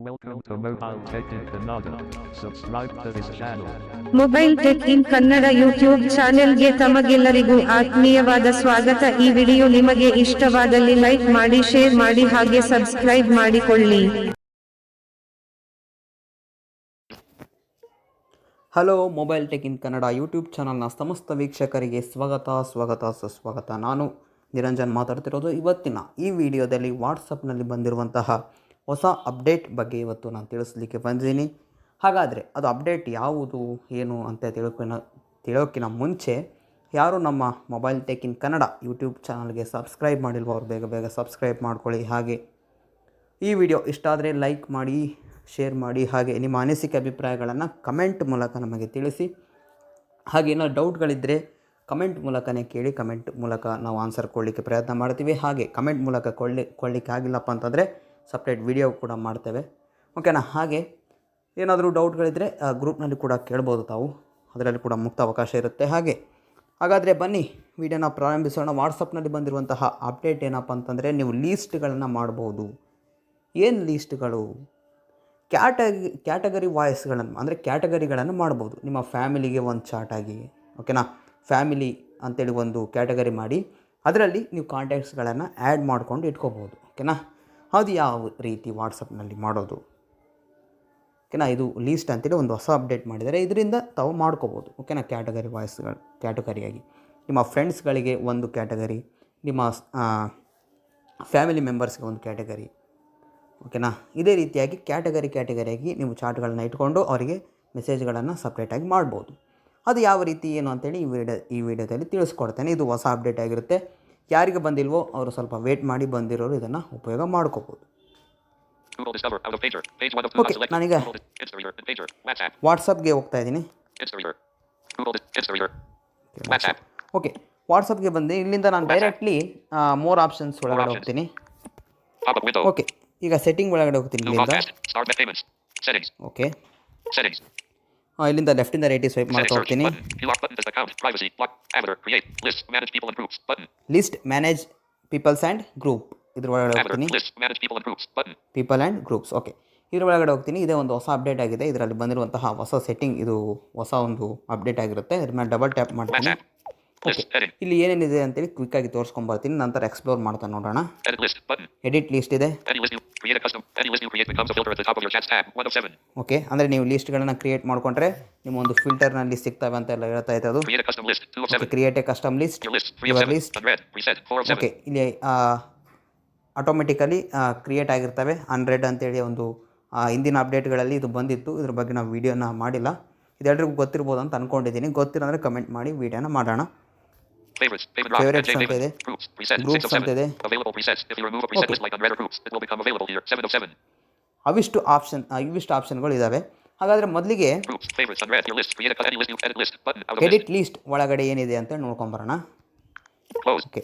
Welcome to Mobile Tech in Kannada. Subscribe to this channel. Mobile tech in Kannada YouTube ಚಾನೆಲ್ಗೆ ತಮಗೆಲ್ಲರಿಗೂ ಆತ್ಮೀಯವಾದ ಸ್ವಾಗತ. ಈ ವಿಡಿಯೋ ನಿಮಗೆ ಇಷ್ಟವಾದಲ್ಲಿ ಲೈಕ್ ಮಾಡಿ ಶೇರ್ ಮಾಡಿ ಹಾಗೆ ಸಬ್ಸ್ಕ್ರೈಬ್ ಮಾಡಿಕೊಳ್ಳಿ. Hello mobile tech in Kannada YouTube ಚಾನಲ್ನ ಸಮಸ್ತ ವೀಕ್ಷಕರಿಗೆ ಸ್ವಾಗತ ಸ್ವಾಗತ ಸುಸ್ವಾಗತ. ನಾನು ನಿರಂಜನ್ ಮಾತಾಡ್ತಿರೋದು ಇವತ್ತಿನ ಈ ವಿಡಿಯೋದಲ್ಲಿ ವಾಟ್ಸಪ್ನಲ್ಲಿ ಬಂದಿರುವಂತಹ ಹೊಸ ಅಪ್ಡೇಟ್ ಬಗ್ಗೆ ಇವತ್ತು ನಾನು ತಿಳಿಸ್ಲಿಕ್ಕೆ ಬಂದಿದ್ದೀನಿ. ಹಾಗಾದರೆ ಅದು ಅಪ್ಡೇಟ್ ಯಾವುದು, ಏನು ಅಂತ ತಿಳ್ಕೊನ ತಿಳೋಕ್ಕಿಂತ ಮುಂಚೆ ಯಾರು ನಮ್ಮ mobile tech in Kannada YouTube ಚಾನಲ್ಗೆ ಸಬ್ಸ್ಕ್ರೈಬ್ ಮಾಡಿಲ್ವೋ ಅವ್ರು ಬೇಗ ಬೇಗ ಸಬ್ಸ್ಕ್ರೈಬ್ ಮಾಡ್ಕೊಳ್ಳಿ. ಹಾಗೆ ಈ ವಿಡಿಯೋ ಇಷ್ಟ ಆದರೆ ಲೈಕ್ ಮಾಡಿ ಶೇರ್ ಮಾಡಿ, ಹಾಗೆ ನಿಮ್ಮ ಅನಿಸಿಕೆ ಅಭಿಪ್ರಾಯಗಳನ್ನು ಕಮೆಂಟ್ ಮೂಲಕ ನಮಗೆ ತಿಳಿಸಿ. ಹಾಗೆ ಏನೋ ಡೌಟ್ಗಳಿದ್ದರೆ ಕಮೆಂಟ್ ಮೂಲಕನೇ ಕೇಳಿ ಕಮೆಂಟ್ ಮೂಲಕ ನಾವು ಆನ್ಸರ್ ಕೊಡಲಿಕ್ಕೆ ಪ್ರಯತ್ನ ಮಾಡ್ತೀವಿ. ಹಾಗೆ ಕಮೆಂಟ್ ಮೂಲಕ ಕೊಳ್ಳಿ ಕೊಡಲಿಕ್ಕೆ ಆಗಿಲ್ಲಪ್ಪ ಅಂತಂದರೆ ಸಪ್ರೇಟ್ ವಿಡಿಯೋ ಕೂಡ ಮಾಡ್ತೇವೆ. ಓಕೆನಾ ಹಾಗೆ ಏನಾದರೂ ಡೌಟ್ಗಳಿದ್ದರೆ ಗ್ರೂಪ್ನಲ್ಲಿ ಕೂಡ ಕೇಳ್ಬೋದು ತಾವು. ಅದರಲ್ಲಿ ಕೂಡ ಮುಕ್ತ ಅವಕಾಶ ಇರುತ್ತೆ. ಹಾಗೆ, ಹಾಗಾದರೆ ಬನ್ನಿ ವಿಡಿಯೋನ ಪ್ರಾರಂಭಿಸೋಣ. ವಾಟ್ಸಪ್ನಲ್ಲಿ ಬಂದಿರುವಂತಹ ಅಪ್ಡೇಟ್ ಏನಪ್ಪ ಅಂತಂದರೆ, ನೀವು ಲೀಸ್ಟ್ಗಳನ್ನು ಮಾಡ್ಬೋದು. ಏನು ಲೀಸ್ಟ್ಗಳು ಕ್ಯಾಟಗಿ ಕ್ಯಾಟಗರಿ ವಾಯ್ಸ್ಗಳನ್ನು ಅಂದರೆ ಕ್ಯಾಟಗರಿಗಳನ್ನು ಮಾಡ್ಬೋದು. ನಿಮ್ಮ ಫ್ಯಾಮಿಲಿಗೆ ಒಂದು ಚಾರ್ಟಾಗಿ ಓಕೆನಾ ಫ್ಯಾಮಿಲಿ ಅಂತೇಳಿ ಒಂದು ಕ್ಯಾಟಗರಿ ಮಾಡಿ, ಅದರಲ್ಲಿ ನೀವು ಕಾಂಟ್ಯಾಕ್ಟ್ಸ್ಗಳನ್ನು ಆ್ಯಡ್ ಮಾಡ್ಕೊಂಡು ಇಟ್ಕೋಬೋದು ಓಕೆನಾ ಅದು ಯಾವ ರೀತಿ ವಾಟ್ಸಪ್ನಲ್ಲಿ ಮಾಡೋದು? ಓಕೆನಾ? ಇದು ಲೀಸ್ಟ್ ಅಂತೇಳಿ ಒಂದು ಹೊಸ ಅಪ್ಡೇಟ್ ಮಾಡಿದ್ದಾರೆ. ಇದರಿಂದ ತಾವು ಮಾಡ್ಕೋಬೋದು, ಓಕೆನಾ? ಕ್ಯಾಟಗರಿ ವಾಯ್ಸ್ಗಳು ಕ್ಯಾಟಗರಿಯಾಗಿ ನಿಮ್ಮ ಫ್ರೆಂಡ್ಸ್ಗಳಿಗೆ ಒಂದು ಕ್ಯಾಟಗರಿ, ನಿಮ್ಮ ಫ್ಯಾಮಿಲಿ ಮೆಂಬರ್ಸ್ಗೆ ಒಂದು ಕ್ಯಾಟಗರಿ, ಓಕೆನಾ? ಇದೇ ರೀತಿಯಾಗಿ ಕ್ಯಾಟಗರಿ ಕ್ಯಾಟಗರಿಯಾಗಿ ನೀವು ಚಾರ್ಟ್ಗಳನ್ನ ಇಟ್ಕೊಂಡು ಅವರಿಗೆ ಮೆಸೇಜ್ಗಳನ್ನು ಸಪ್ರೇಟಾಗಿ ಮಾಡ್ಬೋದು. ಅದು ಯಾವ ರೀತಿ, ಏನು ಅಂತೇಳಿ ಈ ವಿಡಿಯೋ ಈ ವಿಡಿಯೋದಲ್ಲಿ ತಿಳಿಸ್ಕೊಡ್ತೇನೆ. ಇದು ಹೊಸ ಅಪ್ಡೇಟ್ ಆಗಿರುತ್ತೆ. ಯಾರಿಗೆ ಬಂದಿಲ್ವೋ ಅವರು ಸ್ವಲ್ಪ ವೇಟ್ ಮಾಡಿ ಬಂದಿರೋರು ಇದನ್ನು ಉಪಯೋಗ ಮಾಡ್ಕೋಬೋದು. ಓಕೆ ನಾನೀಗ ವಾಟ್ಸಪ್ಗೆ ಹೋಗ್ತಾ ಇದ್ದೀನಿ. ಓಕೆ ವಾಟ್ಸಪ್ಗೆ ಬಂದು ಇಲ್ಲಿಂದ ನಾನು ಡೈರೆಕ್ಟ್ಲಿ ಮೋರ್ ಆಪ್ಷನ್ಸ್ ಒಳಗಡೆ ಹೋಗ್ತೀನಿ. ಓಕೆ ಈಗ ಸೆಟ್ಟಿಂಗ್ ಒಳಗಡೆ ಹೋಗ್ತೀನಿ ಓಕೆ ಇಲ್ಲಿಂದ ಲೆಫ್ಟಿಂದ ರೈಟಿಗೆ ಸ್ವೈಪ್ Settings ಮಾಡ್ತಾ. ಹೋಗ್ತೀನಿ. List manage peoples and group ಇದ್ರ ಒಳಗಡೆ ಹೋಗ್ತೀನಿ. ಪೀಪಲ್ ಆ್ಯಂಡ್ ಗ್ರೂಪ್ಸ್ ಓಕೆ ಇದ್ರ ಒಳಗಡೆ ಹೋಗ್ತೀನಿ. ಇದೇ ಒಂದು ಹೊಸ ಅಪ್ಡೇಟ್ ಆಗಿದೆ. ಇದರಲ್ಲಿ ಬಂದಿರುವಂತಹ ಹೊಸ ಸೆಟ್ಟಿಂಗ್ ಇದು ಹೊಸ ಒಂದು ಅಪ್ಡೇಟ್ ಆಗಿರುತ್ತೆ. ಇದನ್ನ ಡಬಲ್ ಟ್ಯಾಪ್ ಮಾಡ್ತೀನಿ. Heading. ಇಲ್ಲಿ ಏನೇನಿದೆ ಅಂತೇಳಿ ಕ್ವಿಕ್ಕಾಗಿ ತೋರಿಸ್ಕೊಂಬರ್ತೀನಿ. ನಂತರ ಎಕ್ಸ್ಪ್ಲೋರ್ ಮಾಡ್ತಾ ನೋಡೋಣ. ಎಡಿಟ್ ಲಿಸ್ಟ್ ಇದೆ. ಓಕೆ ಅಂದರೆ ನೀವು ಲಿಸ್ಟ್ಗಳನ್ನು ಕ್ರಿಯೇಟ್ ಮಾಡ್ಕೊಂಡ್ರೆ ನಿಮ್ಮ ಒಂದು ಫಿಲ್ಟರ್ನಲ್ಲಿ ಸಿಗ್ತವೆ ಅಂತ ಎಲ್ಲ ಹೇಳ್ತಾ ಇತ್ತು ಅದು okay. Create a custom list your list. Okay ಇಲ್ಲಿ ಆಟೋಮೆಟಿಕಲಿ ಕ್ರಿಯೇಟ್ ಆಗಿರ್ತವೆ. ಹಂಡ್ರೆಡ್ ಅಂತೇಳಿ ಒಂದು ಇಂದಿನ ಹಿಂದಿನ ಅಪ್ಡೇಟ್ಗಳಲ್ಲಿ ಇದು ಬಂದಿತ್ತು. ಇದ್ರ ಬಗ್ಗೆ ನಾವು ವಿಡಿಯೋನ ಮಾಡಿಲ್ಲ. ಇದೆಲ್ಲರಿಗೂ ಗೊತ್ತಿರ್ಬೋದು ಅಂತ ಅಂದ್ಕೊಂಡಿದ್ದೀನಿ ಗೊತ್ತಿರೋಂದರೆ ಕಮೆಂಟ್ ಮಾಡಿ ವೀಡಿಯೋನ ಮಾಡೋಣ. Favorites. Favorite rock. Favorites NJ. Groups. preset, Groups Six of ಅಂತ ಇದೆ. seven. Available presets. If you remove a preset Okay. list like unread or groups, it will become available here. Seven of seven. ಅವಿಷ್ಟು option ಇವಿಷ್ಟು ಆಪ್ಷನ್ಗಳು ಇದ್ದಾವೆ ಹಾಗಾದರೆ ಮೊದಲಿಗೆ. Edit list ಒಳಗಡೆ ಏನಿದೆ ಅಂತ ನೋಡ್ಕೊಂಬರೋಣ. ಓಕೆ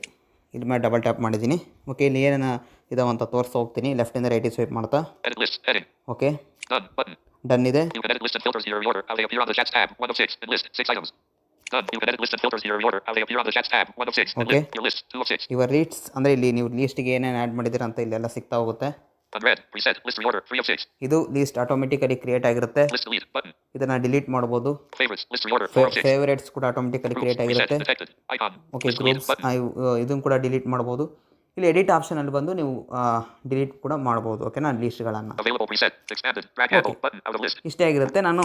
ಇದು ಮೇಲೆ ಡಬಲ್ ಟ್ಯಾಪ್ ಮಾಡಿದ್ದೀನಿ ಓಕೆ ಇಲ್ಲಿ ಏನೇನು ಇದಾವಂತ ತೋರಿಸ್ತಾ ಹೋಗ್ತೀನಿ ಲೆಫ್ಟಿಂದ ರೈಟ್ ಸ್ವೈಪ್ ಮಾಡ್ತಾ. ಓಕೆ ಡನ್ ಇದೆ ಇಲ್ಲಿ ನೀವು chats tab one of ever reads ಅಂದ್ರೆ ಇಲ್ಲಿ ನೀವು ಲಿಸ್ಟ್ಗೆ ಆಡ್ ಮಾಡಿದ್ರು ಅಂತ ಇಲ್ಲೆಲ್ಲ ಸಿಗ್ತಾ ಹೋಗುತ್ತೆ. ಇದು ಲಿಸ್ಟ್ ಆಟೋಮೆಟಿಕಲಿ ಕ್ರಿಯೇಟ್ ಆಗಿರುತ್ತೆ. ಇದನ್ನ ಡಿಲೀಟ್ ಮಾಡಬಹುದು ಫೇವರಿಟ್ಸ್ ಕೂಡ ಆಟೋಮೆಟಿಕಲಿ ಕ್ರಿಯೇಟ್ ಆಗಿರುತ್ತೆ. ಇದೂ ಕೂಡ ಡಿಲೀಟ್ ಮಾಡಬಹುದು ಇಲ್ಲಿ ಎಡಿಟ್ ಆಪ್ಷನ್ ಅಲ್ಲಿ ಬಂದು ನೀವು ಡಿಲೀಟ್ ಕೂಡ ಮಾಡಬಹುದು ಓಕೆನಾ ಲಿಸ್ಟ್ಗಳನ್ನು. ಇಷ್ಟ ಆಗಿರುತ್ತೆ. ನಾನು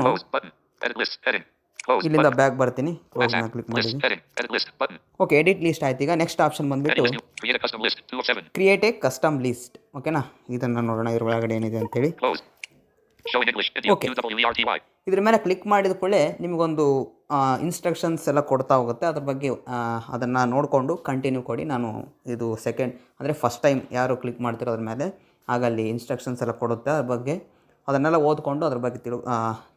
ಇಲ್ಲಿಂದ ಬ್ಯಾಕ್ ಬರ್ತೀನಿ. ಕ್ಲೋಸ್ನ ಕ್ಲಿಕ್ ಮಾಡಿ. ಓಕೆ ಎಡಿಟ್ ಲಿಸ್ಟ್ ಆಯ್ತು. ಈಗ ನೆಕ್ಸ್ಟ್ ಆಪ್ಷನ್ ಬಂದ್ಬಿಟ್ಟು. ಕ್ರಿಯೇಟ್ ಎ ಕಸ್ಟಮ್ ಲಿಸ್ಟ್ ಓಕೆನಾ ಇದನ್ನು ನೋಡೋಣ ಇದ್ರ ಒಳಗಡೆ ಏನಿದೆ ಅಂತೇಳಿ. ಹೇಳಿ ಓಕೆ. U-W-E-R-T-Y. ಇದ್ರ ಮೇಲೆ ಕ್ಲಿಕ್ ಮಾಡಿದ ಕೂಡಲೇ ನಿಮಗೊಂದು ಇನ್ಸ್ಟ್ರಕ್ಷನ್ಸ್ ಎಲ್ಲ ಕೊಡ್ತಾ ಹೋಗುತ್ತೆ. ಅದ್ರ ಬಗ್ಗೆ ಅದನ್ನು ನೋಡಿಕೊಂಡು ಕಂಟಿನ್ಯೂ ಕೊಡಿ. ನಾನು ಇದು ಸೆಕೆಂಡ್ ಅಂದರೆ ಫಸ್ಟ್ ಟೈಮ್ ಯಾರು ಕ್ಲಿಕ್ ಮಾಡ್ತಿರೋ ಅದ್ರ ಮೇಲೆ ಆಗಲ್ಲಿ ಇನ್ಸ್ಟ್ರಕ್ಷನ್ಸ್ ಎಲ್ಲ ಕೊಡುತ್ತೆ ಅದ್ರ ಬಗ್ಗೆ. ಅದನ್ನೆಲ್ಲ ಓದ್ಕೊಂಡು ಅದ್ರ ಬಗ್ಗೆ ತಿಳ್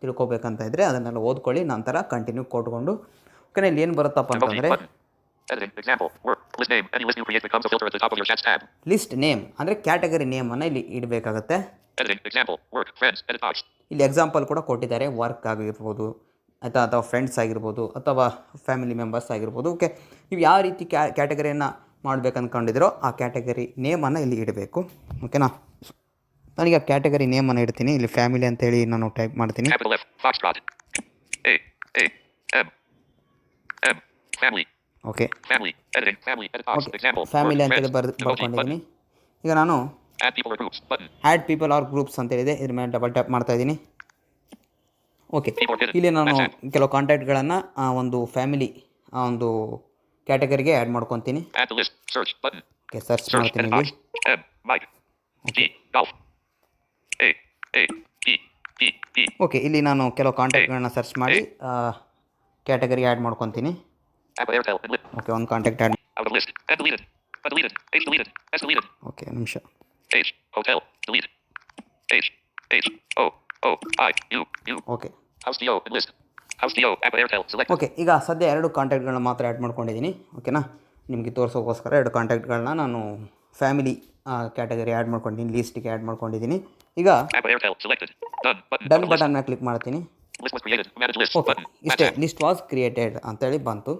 ತಿಳ್ಕೊಬೇಕಂತ ಇದ್ದರೆ ಅದನ್ನೆಲ್ಲ ಓದ್ಕೊಳ್ಳಿ ನಂತರ ಕಂಟಿನ್ಯೂ ಕೊಟ್ಕೊಂಡು ಓಕೆ ಇಲ್ಲಿ ಏನು ಬರುತ್ತಪ್ಪ. ಅಂತಂದರೆ. ಲಿಸ್ಟ್ ನೇಮ್ ಅಂದರೆ ಕ್ಯಾಟಗರಿ ನೇಮನ್ನು ಇಲ್ಲಿ ಇಡಬೇಕಾಗತ್ತೆ. ಇಲ್ಲಿ ಎಕ್ಸಾಂಪಲ್ ಕೂಡ ಕೊಟ್ಟಿದ್ದಾರೆ ವರ್ಕ್ ಆಗಿರ್ಬೋದು ಆಯಿತಾ ಅಥವಾ ಫ್ರೆಂಡ್ಸ್ ಆಗಿರ್ಬೋದು ಅಥವಾ ಫ್ಯಾಮಿಲಿ ಮೆಂಬರ್ಸ್ ಆಗಿರ್ಬೋದು ಓಕೆ ನೀವು ಯಾವ ರೀತಿ ಕ್ಯಾ ಕ್ಯಾಟಗರಿಯನ್ನು ಮಾಡ್ಬೇಕು ಅಂದ್ಕೊಂಡಿದ್ದೀರೋ ಆ ಕ್ಯಾಟಗರಿ ನೇಮನ್ನು ಇಲ್ಲಿ ಇಡಬೇಕು ಓಕೆನಾ ನಾನೀಗ ಕ್ಯಾಟಗರಿ ನೇಮ್ ಅನ್ನು ಇಡ್ತೀನಿ. ಇಲ್ಲಿ ಫ್ಯಾಮಿಲಿ ಅಂತ ಹೇಳಿ ನಾನು ಟೈಪ್ ಮಾಡ್ತೀನಿ. ಓಕೆ ಫ್ಯಾಮಿಲಿ ಅಂತ ಹೇಳಿ ಬರೆದು ಬರ್ಕೊಂಡಿದ್ದೀನಿ ಈಗ ನಾನು ಆ್ಯಡ್ ಪೀಪಲ್ ಆರ್ ಗ್ರೂಪ್ಸ್ ಅಂತ ಹೇಳಿದೆ ಇದ್ರ ಮೇಲೆ ಡಬಲ್ ಟ್ಯಾಪ್ ಮಾಡ್ತಾ ಇದ್ದೀನಿ ಓಕೆ ಇಲ್ಲಿ ನಾನು ಕೆಲವು ಕಾಂಟ್ಯಾಕ್ಟ್ಗಳನ್ನು ಆ ಒಂದು ಫ್ಯಾಮಿಲಿ ಆ ಒಂದು ಕ್ಯಾಟಗರಿಗೆ ಆ್ಯಡ್ ಮಾಡ್ಕೊತೀನಿ. ಓಕೆ ಸರ್ಚ್ ಮಾಡ್ತೀನಿ ಓಕೆ ಇಲ್ಲಿ ನಾನು ಕೆಲವು ಕಾಂಟ್ಯಾಕ್ಟ್ಗಳನ್ನ ಸರ್ಚ್ ಮಾಡಿ ಕ್ಯಾಟಗರಿ ಆ್ಯಡ್ ಮಾಡ್ಕೊತೀನಿ. ಓಕೆ ಒಂದು ಕಾಂಟ್ಯಾಕ್ಟ್ ಆ್ಯಡ್. ಓಕೆ ನಿಮಿಷ. ಓಕೆ. ಓಕೆ ಈಗ ಸದ್ಯ ಎರಡು ಕಾಂಟ್ಯಾಕ್ಟ್ಗಳನ್ನ ಮಾತ್ರ ಆ್ಯಡ್ ಮಾಡ್ಕೊಂಡಿದ್ದೀನಿ. ಓಕೆನಾ? ನಿಮಗೆ ತೋರಿಸೋಕ್ಕೋಸ್ಕರ ಎರಡು ಕಾಂಟ್ಯಾಕ್ಟ್ಗಳನ್ನ ನಾನು ಫ್ಯಾಮಿಲಿ ಕ್ಯಾಟಗರಿ ಆ್ಯಡ್ ಮಾಡ್ಕೊಂಡಿದ್ದೀನಿ ಲೀಸ್ಟಿಗೆ ಆ್ಯಡ್ ಮಾಡ್ಕೊಂಡಿದ್ದೀನಿ. ಈಗ ಡನ್ ಬಟನ್ ಕ್ಲಿಕ್ ಮಾಡ್ತೀನಿ. ಇಷ್ಟೇ ಲಿಸ್ಟ್ ವಾಸ್ ಕ್ರಿಯೇಟೆಡ್ ಅಂತ ಹೇಳಿ ಬಂತು.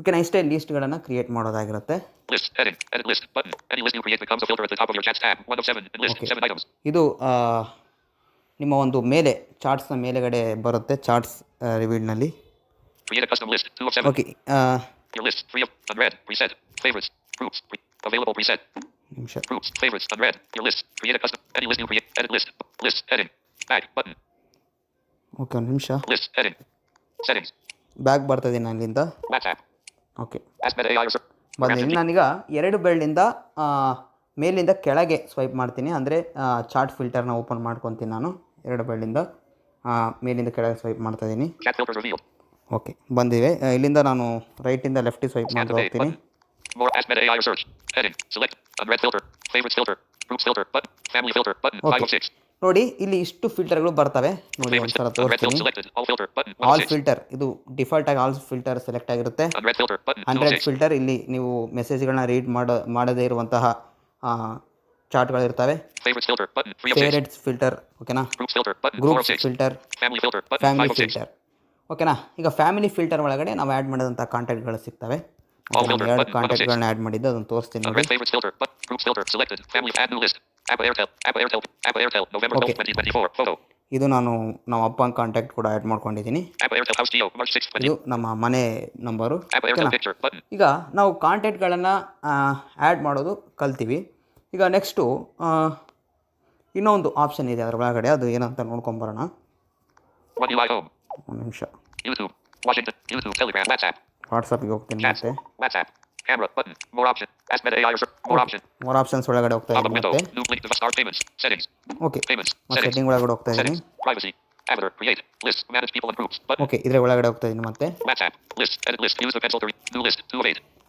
ಓಕೆ ನಾ ಇಷ್ಟೇ ಲಿಸ್ಟ್ಗಳನ್ನು ಕ್ರಿಯೇಟ್ ಮಾಡೋದಾಗಿರುತ್ತೆ. ಇದು ನಿಮ್ಮ ಒಂದು ಮೇಲೆ ಚಾರ್ಟ್ಸ್ನ ಮೇಲೆಗಡೆ ಬರುತ್ತೆ chats ರಿವ್ಯೂನಲ್ಲಿ okay Shit. Groups, favorites, unread, your list, create a custom, any list, new create, edit list, list, edit, back button. Okay ಒಂದು ನಿಮಿಷ. ಬ್ಯಾಗ್ ಬರ್ತದೆ ಅಲ್ಲಿಂದ ಓಕೆ ಬಂದ ನಾನೀಗ ಎರಡು ಬೆಳ್ಳಿಂದ ಮೇಲಿಂದ ಕೆಳಗೆ ಸ್ವೈಪ್ ಮಾಡ್ತೀನಿ. ಅಂದರೆ ಚಾರ್ಟ್ ಫಿಲ್ಟರ್ನ ಓಪನ್ ಮಾಡ್ಕೊತೀನಿ ನಾನು. ಎರಡು ಬೆಳ್ಳಿಂದ ಮೇಲಿಂದ ಕೆಳಗೆ ಸ್ವೈಪ್ ಮಾಡ್ತಾಯಿದ್ದೀನಿ ಓಕೆ ಬಂದಿವೆ. ಇಲ್ಲಿಂದ ನಾನು ರೈಟಿಂದ ಲೆಫ್ಟಿಗೆ ಸ್ವೈಪ್ ಮಾಡ್ತಾ ಹೋಗ್ತೀನಿ. Unread filter. Favorites filter. Groups filter. Button. Family filter. Button. Okay. 506. ನೋಡಿ ಇಲ್ಲಿ ಇಷ್ಟು ಫಿಲ್ಟರ್ಗಳು ಬರ್ತವೆ ನೋಡಿ ಒಂಥರ ತೋರಿಸ್ತೀನಿ ಆಲ್ ಫಿಲ್ಟರ್ ಇದು ಡಿಫಾಲ್ಟ್ ಆಗಿ ಆಲ್ ಫಿಲ್ಟರ್ ಸೆಲೆಕ್ಟ್ ಆಗಿರುತ್ತೆ ಅನ್ರೆಡ್ ಫಿಲ್ಟರ್ ಇಲ್ಲಿ ನೀವು ಮೆಸೇಜ್ಗಳನ್ನ ರೀಡ್ ಮಾಡ ಮಾಡದೇ ಇರುವಂತಹ ಚಾರ್ಟ್ಗಳು ಇರ್ತವೆ ಫೇವರೇಟ್ ಫಿಲ್ಟರ್ ಓಕೆನಾ ಗ್ರೂಪ್ ಫಿಲ್ಟರ್ ಫ್ಯಾಮಿಲಿ ಫಿಲ್ಟರ್ ಓಕೆನಾ ಈಗ ಫ್ಯಾಮಿಲಿ ಫಿಲ್ಟರ್ ಒಳಗಡೆ ನಾವು ಆ್ಯಡ್ ಮಾಡಿದಂಥ ಕಾಂಟ್ಯಾಕ್ಟ್ಗಳು ಸಿಗ್ತವೆ ಆ್ಯಡ್ ಮಾಡಿದ್ದೆ ಅದನ್ನ ತೋರಿಸ್ತೀನಿ ಇದು ನಾನು ನಮ್ಮ ಅಪ್ಪ ಕಾಂಟ್ಯಾಕ್ಟ್ ಕೂಡ ಆ್ಯಡ್ ಮಾಡ್ಕೊಂಡಿದ್ದೀನಿ. ಇದು ನಮ್ಮ ಮನೆ ನಂಬರು ಈಗ ನಾವು ಕಾಂಟ್ಯಾಕ್ಟ್ಗಳನ್ನು ಆ್ಯಡ್ ಮಾಡೋದು ಕಲ್ತೀವಿ. ಈಗ ನೆಕ್ಸ್ಟು ಇನ್ನೊಂದು ಆಪ್ಷನ್ ಇದೆ ಅದರ ಒಳಗಡೆ ಅದು ಏನಂತ ನೋಡ್ಕೊಂಬರೋಣ ಒಂದು ನಿಮಿಷ. ವಾಟ್ಸ್ಆ್ಯಪ್ಗೆ ಹೋಗ್ತೀನಿ ಮತ್ತೆ. ಒಳಗಡೆ ಹೋಗ್ತಾ ಇದ್ದೀನಿ ಓಕೆ ಸೆಟ್ಟಿಂಗ್ ಒಳಗಡೆ ಹೋಗ್ತಾ ಓಕೆ ಒಳಗಡೆ ಹೋಗ್ತಾ ಮತ್ತೆ.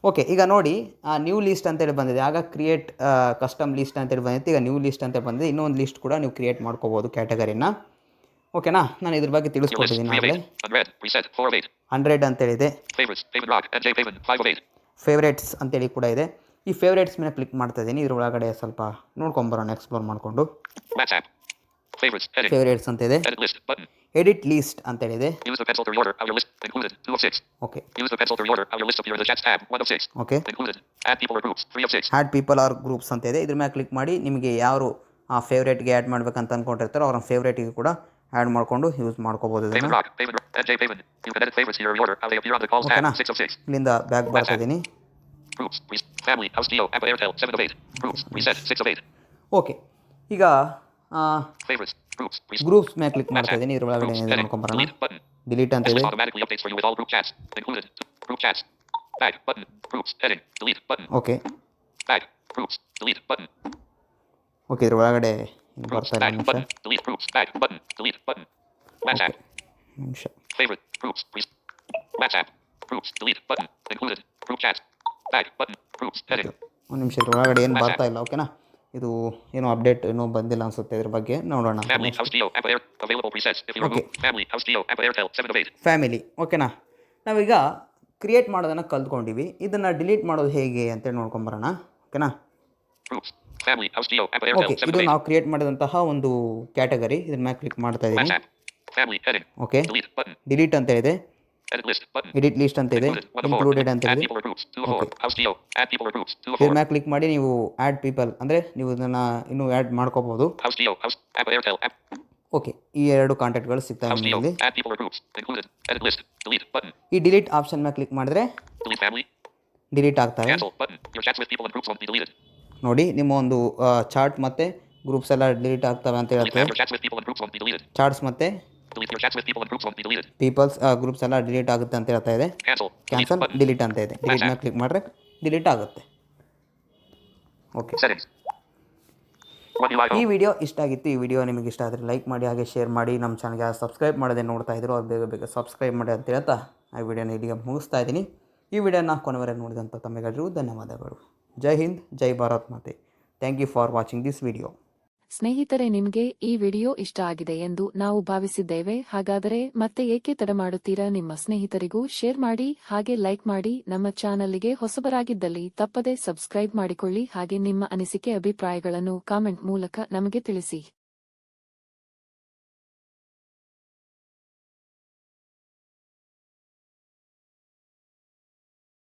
ಓಕೆ ಈಗ ನೋಡಿ ಆ ನ್ಯೂ ಲಿಸ್ಟ್ ಅಂತ ಹೇಳಿ ಬಂದಿದೆ. ಆಗ ಕ್ರಿಯೇಟ್ ಕಸ್ಟಮ್ ಲಿಸ್ಟ್ ಅಂತ ಹೇಳಿ ಬಂದಿದೆ ಈಗ ನ್ಯೂ ಲಿಸ್ಟ್ ಅಂತ ಬಂದಿದೆ. ಇನ್ನೊಂದು ಲಿಸ್ಟ್ ಕೂಡ ನೀವು ಕ್ರಿಯೇಟ್ ಮಾಡ್ಕೋಬಹುದು ಕ್ಯಾಟಗರಿನ ಓಕೆನಾ? ನಾನು ಇದ್ರ ಬಗ್ಗೆ ತಿಳಿಸ್ಕೊಡ್ತೀನಿ ಹಂಡ್ರೆಡ್ ಅಂತ ಹೇಳಿದೆ ಫೇವ್ರೇಟ್ಸ್ ಅಂತೇಳಿ ಕೂಡ ಇದೆ. ಈ ಫೇವ್ರೇಟ್ಸ್ ಮೇಲೆ ಕ್ಲಿಕ್ ಮಾಡ್ತಾ ಇದ್ದೀನಿ ಇದ್ರ ಒಳಗಡೆ ಸ್ವಲ್ಪ ನೋಡ್ಕೊಂಬರೋಣ ಎಕ್ಸ್ಪ್ಲೋರ್ ಮಾಡಿಕೊಂಡು. ಫೇವ್ರೇಟ್ಸ್ ಅಂತ ಇದೆ. ಎಡಿಟ್ ಲಿಸ್ಟ್ ಅಂತ ಹೇಳಿದೆ okay okay people or groups ಅಂತ ಇದೆ. ಇದ್ರ ಮೇಲೆ ಕ್ಲಿಕ್ ಮಾಡಿ ನಿಮಗೆ ಯಾರು ಆ ಫೇವ್ರೇಟ್ಗೆ ಆ್ಯಡ್ ಮಾಡ್ಬೇಕಂತ ಅಂದ್ಕೊಂಡಿರ್ತಾರೋ ಅವ್ರ ಫೇವ್ರೇಟಿಗೆ ಕೂಡ ಆ್ಯಡ್ ಮಾಡಿಕೊಂಡು ಯೂಸ್ ಮಾಡ್ಕೋಬೋದು David ಇದನ್ನು Rock. David Rock. And J. Pavin. You can edit favorites here. Reorder how they appear on the calls Okay, tab. na. Six of six. ಇಲ್ಲಿಂದ ಬ್ಯಾಕ್ ಬರ್ತಾ ಇದ್ದೀನಿ Groups. Re- family. House Geo. Apple Airtel. Seven of eight. Groups. Reset. Six of eight. Okay ಈಗ Favorites. Groups. Re- groups ಮೇಲೆ click ಮಾಡ್ತಾ WhatsApp. ಇದ್ದೀನಿ ಇದ್ರ ಒಳಗಡೆ Groups. ಏನಿದೆ Edit. ನೋಡ್ಕೊಂಬರೋಣ Delete. Button. ಡಿಲೀಟ್ ಅಂತ This ಇದೆ list automatically updates for you with all group chats. Included. Group chats. Back. Button. Groups. Heading. Delete. Button. Okay Back. Groups. Delete. Button. Okay ಇದ್ರ ಒಳಗಡೆ ಇನ್ನು Groups. ಬರ್ತಾ ಇಲ್ಲ. ನಿಮಿಷ. ಒಂದು ನಿಮಿಷ ಇದ್ರ ಒಳಗಡೆ ಏನು ಬರ್ತಾ ಇಲ್ಲ ಓಕೆನಾ ಇದು ಏನೋ ಅಪ್ಡೇಟ್ ಏನೋ ಬಂದಿಲ್ಲ ಅನ್ಸುತ್ತೆ ಇದ್ರ ಬಗ್ಗೆ ನೋಡೋಣ. ಫ್ಯಾಮಿಲಿ ಓಕೆನಾ ನಾವೀಗ ಕ್ರಿಯೇಟ್ ಮಾಡೋದನ್ನು ಕಲ್ತ್ಕೊಂಡಿವಿ ಇದನ್ನು ಡಿಲೀಟ್ ಮಾಡೋದು ಹೇಗೆ ಅಂತೇಳಿ ನೋಡ್ಕೊಂಬರೋಣ ಓಕೆನಾ ಫ್ಯಾಮಿಲಿ ಇದು ನಾವು ಕ್ರಿಯೇಟ್ ಮಾಡಿದಂತಹ ಒಂದು ಕ್ಯಾಟಗರಿ ಇದನ್ನ ಕ್ಲಿಕ್ ಮಾಡ್ತಾ ಇದೀನಿ. ಫ್ಯಾಮಿಲಿ ಸರಿ ಓಕೆ ಡಿಲೀಟ್ ಅಂತ ಇದೆ ಎಡಿಟ್ ಲಿಸ್ಟ್ ಅಂತ ಇದೆ. ಇನ್ಕ್ಲೂಡೆಡ್ ಅಂತ ಇದೆ ಕ್ಲಿಕ್ ಮಾಡಿ ನೀವು ಆಡ್ ಪೀಪಲ್ ಅಂದ್ರೆ ನೀವು ಇದನ್ನ ಇನ್ನು ಆಡ್ ಮಾಡ್ಕೋಬಹುದು ಓಕೆ ಈ ಎರಡು ಕಾಂಟ್ಯಾಕ್ಟ್ಗಳು ಸಿಗ್ತಾ ಈ ಡಿಲೀಟ್ ಆಪ್ಷನ್ನ ಕ್ಲಿಕ್ ಮಾಡಿದ್ರೆ ಡಿಲೀಟ್ ಆಗ್ತಾ ನೋಡಿ ನಿಮ್ಮ ಒಂದು ಚಾರ್ಟ್ ಮತ್ತು ಗ್ರೂಪ್ಸ್ ಎಲ್ಲ ಡಿಲೀಟ್ ಆಗ್ತವೆ ಅಂತ ಹೇಳ್ತಾರೆ. ಚಾರ್ಟ್ಸ್ ಮತ್ತು. ಪೀಪಲ್ಸ್ ಗ್ರೂಪ್ಸ್ ಎಲ್ಲ ಡಿಲೀಟ್ ಆಗುತ್ತೆ ಅಂತ ಹೇಳ್ತಾ ಇದೆ. ಕ್ಯಾನ್ಸಲ್ ಡಿಲೀಟ್ ಅಂತ ಇದೆ. ಡಿಲೀಟ್ ಮೇಲೆ ಕ್ಲಿಕ್ ಮಾಡಿದ್ರೆ ಡಿಲೀಟ್ ಆಗುತ್ತೆ. ಓಕೆ. ಈ ವಿಡಿಯೋ ಇಷ್ಟ ಆಗಿತ್ತು ಈ ವಿಡಿಯೋ ನಿಮಗೆ ಇಷ್ಟ ಆದರೆ ಲೈಕ್ ಮಾಡಿ ಹಾಗೆ ಶೇರ್ ಮಾಡಿ. ನಮ್ಮ ಚಾನಲ್ಗೆ ಯಾರು ಸಬ್ಸ್ಕ್ರೈಬ್ ಮಾಡದೆ ನೋಡ್ತಾ ಇದ್ರು ಅವ್ರು ಬೇಗ ಬೇಗ ಸಬ್ಸ್ಕ್ರೈಬ್ ಮಾಡಿ ಅಂತ ಹೇಳ್ತಾ ಆ ವಿಡಿಯೋನ ಇಲ್ಲಿಗೆ ಮುಗಿಸ್ತಾ ಇದ್ದೀನಿ. ಈ ವಿಡಿಯೋನ ಕೊನೆವರೆಗೆ ನೋಡಿದಂಥ ತಮ್ಮೆಲ್ಲರಿಗೂ ಧನ್ಯವಾದಗಳು. ಜೈ ಹಿಂದ್, ಜೈ ಭಾರತ್ ಮಾತೆ. Thank you for watching this video ಸ್ನೇಹಿತರೆ, ನಿಮಗೆ ಈ ವಿಡಿಯೋ ಇಷ್ಟ ಆಗಿದೆ ಎಂದು ನಾವು ಭಾವಿಸಿದ್ದೇವೆ. ಹಾಗಾದರೆ ಮತ್ತೆ ಏಕೆ ತಡ ಮಾಡುತ್ತೀರಾ? ನಿಮ್ಮ ಸ್ನೇಹಿತರಿಗೂ ಶೇರ್ ಮಾಡಿ, ಹಾಗೆ ಲೈಕ್ ಮಾಡಿ. ನಮ್ಮ ಚಾನಲ್ಗೆ ಹೊಸಬರಾಗಿದ್ದಲ್ಲಿ ತಪ್ಪದೆ ಸಬ್ಸ್ಕ್ರೈಬ್ ಮಾಡಿಕೊಳ್ಳಿ. ಹಾಗೆ ನಿಮ್ಮ ಅನಿಸಿಕೆ, ಅಭಿಪ್ರಾಯಗಳನ್ನು ಕಾಮೆಂಟ್ ಮೂಲಕ ನಮಗೆ ತಿಳಿಸಿ.